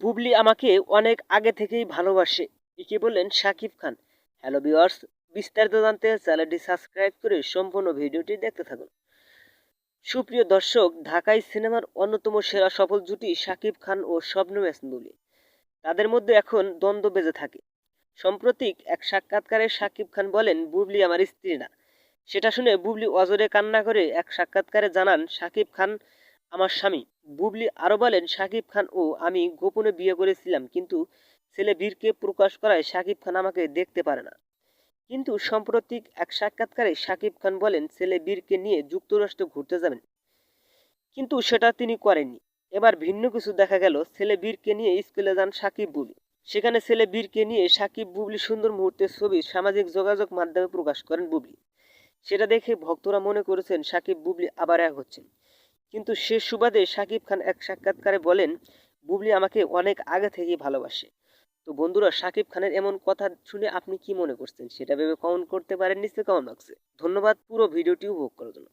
বুবলি আমাকে অনেক আগে থেকেই ভালোবাসে। একে বললেন শাকিব খান। হ্যালো ভিওয়ার্স বিস্তারিত জানতে চ্যানেলটি সাবস্ক্রাইব করে সম্পূর্ণ ভিডিওটি দেখতে থাকুন। সুপ্রিয় দর্শক, ঢাকাই সিনেমার অন্যতম সেরা সফল জুটি শাকিব খান ও ইয়াসমিন বুবলি তাদের মধ্যে এখন দ্বন্দ্ব বেজে থাকে। সম্প্রতিক এক সাক্ষাৎকারে শাকিব খান বলেন, বুবলি আমার স্ত্রী না। সেটা শুনে বুবলি অজরে কান্না করে এক সাক্ষাৎকারে জানান শাকিব খান আমার স্বামী। বুবলি আরও বলেন, শাকিব খান ও আমি গোপনে বিয়ে করেছিলাম, কিন্তু ছেলে বীরকে প্রকাশ করায় শাকিব খান আমাকে দেখতে পারে না। কিন্তু সাম্প্রতিক এক সাক্ষাৎকারে শাকিব খান বলেন, ছেলে বীরকে নিয়ে যুক্তরাষ্ট্র ঘুরতে যাবেন। কিন্তু সেটা তিনি করেননি। এবার ভিন্ন কিছু দেখা গেল। ছেলে বীরকে নিয়ে স্কুলে যান সাকিব বুবলি। সেখানে ছেলে বীরকে নিয়ে সাকিব বুবলি সুন্দর মুহূর্তের ছবি সামাজিক যোগাযোগ মাধ্যমে প্রকাশ করেন বুবলি। সেটা দেখে ভক্তরা মনে করেছেন সাকিব বুবলি আবার এক হচ্ছেন। কিন্তু সে সুবাদে শাকিব খান এক সাক্ষাৎকারে বলেন, বুবলি আমাকে অনেক আগে থেকেই ভালোবাসে। তো বন্ধুরা শাকিব খানের এমন কথা শুনে আপনি কি মনে করছেন? সেটা ভেবে কমেন্ট করতে পারেন নিশ্চয়ই কমেন্ট বক্সে। ধন্যবাদ, পুরো ভিডিওটি উপভোগ করার জন্য।